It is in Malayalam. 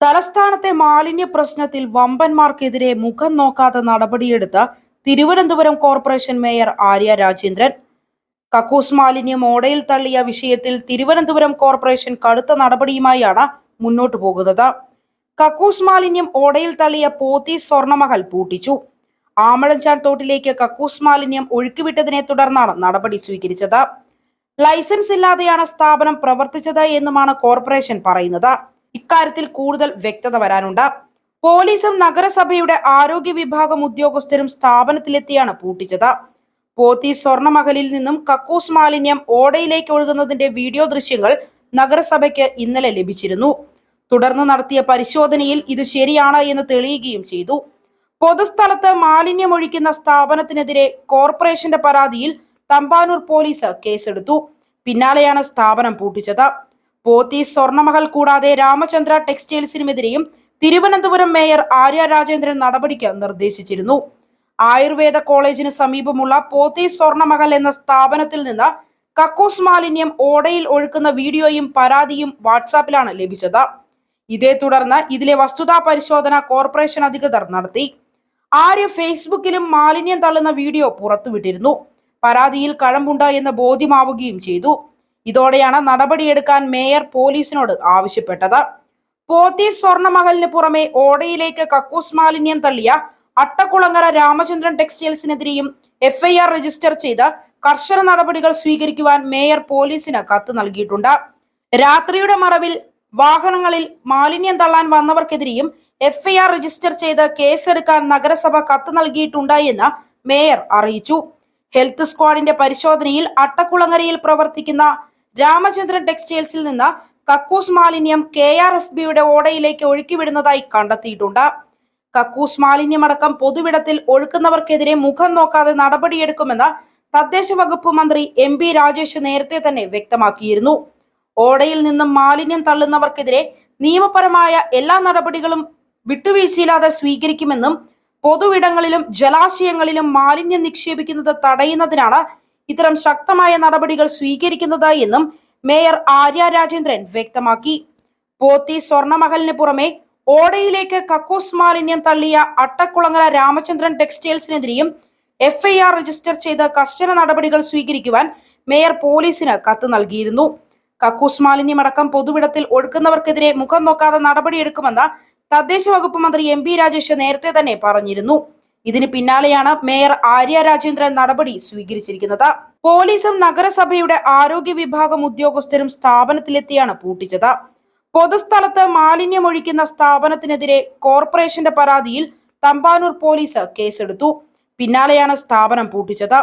തലസ്ഥാനത്തെ മാലിന്യ പ്രശ്നത്തിൽ വമ്പന്മാർക്കെതിരെ മുഖം നോക്കാതെ നടപടിയെടുത്ത തിരുവനന്തപുരം കോർപ്പറേഷൻ മേയർ ആര്യ രാജേന്ദ്രൻ. കക്കൂസ് മാലിന്യം ഓടയിൽ തള്ളിയ വിഷയത്തിൽ തിരുവനന്തപുരം കോർപ്പറേഷൻ കടുത്ത നടപടിയുമായാണ് മുന്നോട്ടു പോകുന്നത്. കക്കൂസ് മാലിന്യം ഓടയിൽ തള്ളിയ പോത്തി സ്വർണമഹൽ പൂട്ടിച്ചു. ആമഴഞ്ചാൻ തോട്ടിലേക്ക് കക്കൂസ് മാലിന്യം ഒഴുക്കിവിട്ടതിനെ തുടർന്നാണ് നടപടി സ്വീകരിച്ചത്. ലൈസൻസ് ഇല്ലാതെയാണ് സ്ഥാപനം പ്രവർത്തിച്ചത് എന്നുമാണ് കോർപ്പറേഷൻ പറയുന്നത്. ഇക്കാര്യത്തിൽ കൂടുതൽ വ്യക്തത വരാനുണ്ട്. പോലീസും നഗരസഭയുടെ ആരോഗ്യ വിഭാഗം ഉദ്യോഗസ്ഥരും സ്ഥാപനത്തിലെത്തിയാണ് പൂട്ടിച്ചത്. പോത്തി സ്വർണമകലിൽ നിന്നും കക്കൂസ് മാലിന്യം ഓടയിലേക്ക് ഒഴുകുന്നതിന്റെ വീഡിയോ ദൃശ്യങ്ങൾ നഗരസഭയ്ക്ക് ഇന്നലെ ലഭിച്ചിരുന്നു. തുടർന്ന് നടത്തിയ പരിശോധനയിൽ ഇത് ശരിയാണ് എന്ന് തെളിയുകയും ചെയ്തു. പൊതുസ്ഥലത്ത് മാലിന്യം ഒഴിക്കുന്ന സ്ഥാപനത്തിനെതിരെ കോർപ്പറേഷന്റെ പരാതിയിൽ തമ്പാനൂർ പോലീസ് കേസെടുത്തു. പിന്നാലെയാണ് സ്ഥാപനം പൂട്ടിച്ചത്. പോത്തി സ്വർണമഹൽ കൂടാതെ രാമചന്ദ്ര ടെക്സ്റ്റൈൽസിനുമെതിരെയും തിരുവനന്തപുരം മേയർ ആര്യ രാജേന്ദ്രൻ നടപടിക്ക് നിർദ്ദേശിച്ചിരുന്നു. ആയുർവേദ കോളേജിന് സമീപമുള്ള പോത്തി സ്വർണമഹൽ എന്ന സ്ഥാപനത്തിൽ നിന്ന് കക്കൂസ് മാലിന്യം ഓടയിൽ ഒഴുക്കുന്ന വീഡിയോയും പരാതിയും വാട്സാപ്പിലാണ് ലഭിച്ചത്. ഇതേ തുടർന്ന് ഇതിലെ വസ്തുതാ പരിശോധന കോർപ്പറേഷൻ അധികൃതർ നടത്തി. ആര്യ ഫേസ്ബുക്കിലും മാലിന്യം തള്ളുന്ന വീഡിയോ പുറത്തുവിട്ടിരുന്നു. പരാതിയിൽ കഴമ്പുണ്ട് എന്ന് ബോധ്യമാവുകയും ചെയ്തു. ഇതോടെയാണ് നടപടിയെടുക്കാൻ മേയർ പോലീസിനോട് ആവശ്യപ്പെട്ടത്. പോത്തി സ്വർണമഹലിന് പുറമെ ഓടയിലേക്ക് കക്കൂസ് മാലിന്യം തള്ളിയ അട്ടക്കുളങ്ങര രാമചന്ദ്രൻ ടെക്സ്റ്റൈൽസിനെതിരെയും എഫ്ഐആർ രജിസ്റ്റർ ചെയ്ത് കർശന നടപടികൾ സ്വീകരിക്കുവാൻ മേയർ പോലീസിന് കത്ത് നൽകിയിട്ടുണ്ട്. രാത്രിയുടെ മറവിൽ വാഹനങ്ങളിൽ മാലിന്യം തള്ളാൻ വന്നവർക്കെതിരെയും എഫ്ഐആർ രജിസ്റ്റർ ചെയ്ത് കേസെടുക്കാൻ നഗരസഭ കത്ത് നൽകിയിട്ടുണ്ട് എന്ന് മേയർ അറിയിച്ചു. ഹെൽത്ത് സ്ക്വാഡിന്റെ പരിശോധനയിൽ അട്ടക്കുളങ്ങരയിൽ പ്രവർത്തിക്കുന്ന രാമചന്ദ്രൻ ടെക്സ്റ്റൈൽസിൽ നിന്ന് കക്കൂസ് മാലിന്യം കെ ആർ എഫ് ബിയുടെ ഓടയിലേക്ക് ഒഴുക്കിവിടുന്നതായി കണ്ടെത്തിയിട്ടുണ്ട്. കക്കൂസ് മാലിന്യമടക്കം പൊതുവിടത്തിൽ ഒഴുക്കുന്നവർക്കെതിരെ മുഖം നോക്കാതെ നടപടിയെടുക്കുമെന്ന് തദ്ദേശ വകുപ്പ് മന്ത്രി എം പി രാജേഷ് നേരത്തെ തന്നെ വ്യക്തമാക്കിയിരുന്നു. ഓടയിൽ നിന്നും മാലിന്യം തള്ളുന്നവർക്കെതിരെ നിയമപരമായ എല്ലാ നടപടികളും വിട്ടുവീഴ്ചയില്ലാതെ സ്വീകരിക്കുമെന്നും പൊതുവിടങ്ങളിലും ജലാശയങ്ങളിലും മാലിന്യം നിക്ഷേപിക്കുന്നത് തടയുന്നതിനാണ് ഇത്തരം ശക്തമായ നടപടികൾ സ്വീകരിക്കുന്നതായി എന്നും മേയർ ആര്യ രാജേന്ദ്രൻ വ്യക്തമാക്കി. പോത്തി സ്വർണമഹലിന് പുറമെ ഓടയിലേക്ക് കക്കൂസ് മാലിന്യം തള്ളിയ അട്ടക്കുളങ്ങര രാമചന്ദ്രൻ ടെക്സ്റ്റൈൽസിനെതിരെയും എഫ് ഐ ആർ രജിസ്റ്റർ ചെയ്ത് കർശന നടപടികൾ സ്വീകരിക്കുവാൻ മേയർ പോലീസിന് കത്ത് നൽകിയിരുന്നു. കക്കൂസ് മാലിന്യമടക്കം പൊതുവിടത്തിൽ ഒഴുക്കുന്നവർക്കെതിരെ മുഖം നോക്കാതെ നടപടിയെടുക്കുമെന്ന് തദ്ദേശ വകുപ്പ് മന്ത്രി എം പി രാജേഷ് നേരത്തെ തന്നെ പറഞ്ഞിരുന്നു. ഇതിന് പിന്നാലെയാണ് മേയർ ആര്യ രാജേന്ദ്രൻ നടപടി സ്വീകരിച്ചിരിക്കുന്നത്. പോലീസും നഗരസഭയുടെ ആരോഗ്യ വിഭാഗം ഉദ്യോഗസ്ഥരും സ്ഥാപനത്തിലെത്തിയാണ് പൂട്ടിച്ചത്. പൊതുസ്ഥലത്ത് മാലിന്യമൊഴിക്കുന്ന സ്ഥാപനത്തിനെതിരെ കോർപ്പറേഷന്റെ പരാതിയിൽ തമ്പാനൂർ പോലീസ് കേസെടുത്തു. പിന്നാലെയാണ് സ്ഥാപനം പൂട്ടിച്ചത്.